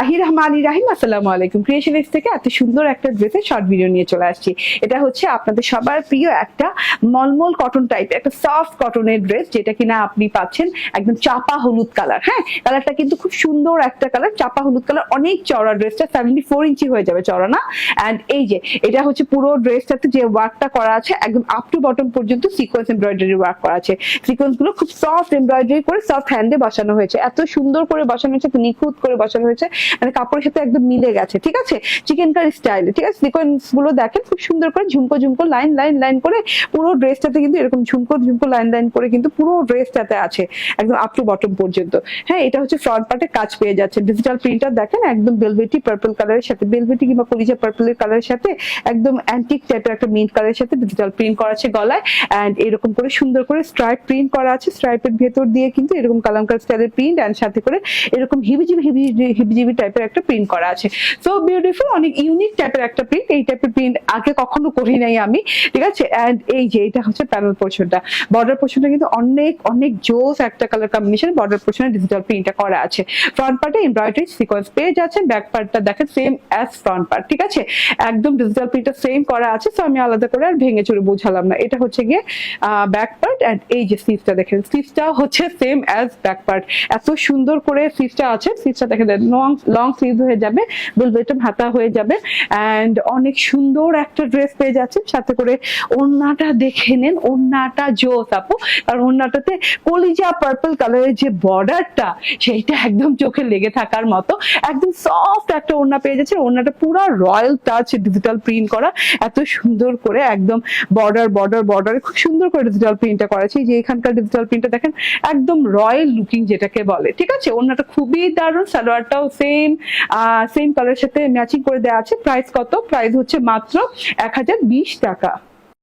আহির রহমানি রাহিম আসসালামু আলাইকুম। ক্রিয়েশনিক্স থেকে এত সুন্দর একটা ড্রেসের শর্ট ভিডিও নিয়ে চলে আসছি। এটা হচ্ছে আপনাদের সবার প্রিয় একটা মলমল কটন টাইপ একটা সফট কটনের ড্রেস যেটা কিনা আপনি পাচ্ছেন একদম চাপা হলুদ কালার হ্যাঁ কালারটা কিন্তু খুব সুন্দর একটা কালার চাপা হলুদ কালার অনেক চওড়া ড্রেসটা সেভেন্টি ফোর ইঞ্চি হয়ে যাবে চওড়া না? অ্যান্ড এই যে, এটা হচ্ছে পুরো ড্রেসটাতে যে ওয়ার্কটা করা আছে, একদম আপ টু বটম পর্যন্ত সিকোয়েন্স এমব্রয়ডারি ওয়ার্ক করা আছে। সিকোয়েন্সগুলো খুব সফট এমব্রয়ডারি করে সফট হ্যান্ডে বসানো হয়েছে। এত সুন্দর করে বসানো হয়েছে, নিখুঁত করে বসানো হয়েছে। মানে কাপড়ের সাথে একদম মিলে গেছে, ঠিক আছে? চিকেন কারি স্টাইলে ঠিক আছে? সিকোয়েন্সগুলো দেখেন, খুব সুন্দর করে ঝুমকো ঝুমকো লাইন লাইন লাইন করে পুরো ড্রেসটাতে কিন্তু এরকম ঝুমকো ঝুমকো লাইন লাইন করে কিন্তু পুরো ড্রেসটাতে আছে, একদম আপ টু বটম পর্যন্ত। হ্যাঁ এটা হচ্ছে ফ্রন্ট পার্টে কাজ পেয়ে যাচ্ছে। ডিজিটাল প্রিন্টার দেখেন, একদম বেলভেটি পার্পল কালারের সাথে বেলভেটি কিংবা কলিজা পার্পলের কালারের সাথে, একদম অ্যান্টিক টাইপের একটা মিন্ট কালারের সাথে ডিজিটাল প্রিন্ট করা আছে গলায়। অ্যান্ড এরকম করে সুন্দর করে স্ট্রাইপ প্রিন্ট করা আছে স্ট্রাইপের ভেতর দিয়ে কিন্তু এরকম কালামকার স্টাইলের প্রিন্ট অ্যান্ড সাথে করে এরকম হিবিজিবি হিবিজিবি টাইপের একটা প্রিন্ট করা আছে। সো বিউটিফুল অনেক ইউনিক টাইপের একটা প্রিন্ট এই টাইপের প্রিন্ট আগে কখনো করি নাই আমি, ঠিক আছে? অ্যান্ড এই যে এটা হচ্ছে প্যানেল পোর্শনটা বর্ডার পোর্শনটা কিন্তু অনেক অনেক জোস একটা কালার কম্বিনেশন বর্ডার পোর্শনে ডিজিটাল প্রিন্টটা করা আছে। ফ্রন্ট পার্টে এমব্রয়ডারি সিকোয়েন্স পেয়ে যাচ্ছেন ব্যাক পার্টটা দেখেন সেম অ্যাজ ফ্রন্ট পার্ট ঠিক আছে? একদম ডিজিটাল প্রিন্টটা সেম করা আছে সো আমি আলাদা করে আর ভেঙে চুরে বোঝালাম না। এটা হচ্ছে গিয়ে ব্যাক পার্ট অ্যান্ড এই যে স্লিভসটা দেখেন স্লিভসটা হচ্ছে সেম অ্যাজ ব্যাক পার্ট এত সুন্দর করে স্লিভসটা আছে স্লিভসটা দেখেন লং লং স্লিভ হয়ে যাবে বেলভেটম হাতা হয়ে যাবে অ্যান্ড অনেক সুন্দর একটা ড্রেস পেয়ে যাচ্ছেন। সাথে করে ওড়নাটা দেখে নেন, ওড়নাটা জোস আপু আর ওড়নাটাতে কলিজা পার্পল কালারের যে বর্ডারটা সেইটা একদম চোখে লেগে থাকার মতো, একদম সফট একটা ওড়না পেয়ে যাচ্ছে ওড়নাটা পুরো রয়্যাল টাচ ডিজিটাল প্রিন্ট করা, এত সুন্দর করে একদম বর্ডার বর্ডার বর্ডারে খুব সুন্দর করে ডিজিটাল প্রিন্টটা করেছে যে এখানকার ডিজিটাল প্রিন্টটা দেখেন, একদম রয়্যাল লুকিং যেটাকে বলে, ঠিক আছে? ওড়নাটা খুবই দারুণ, সালোয়ারটাও সেম সেম সেম কালারের সাথে ম্যাচিং করে দেওয়া আছে। প্রাইস কত? প্রাইস হচ্ছে মাত্র এক হাজার বিশ টাকা।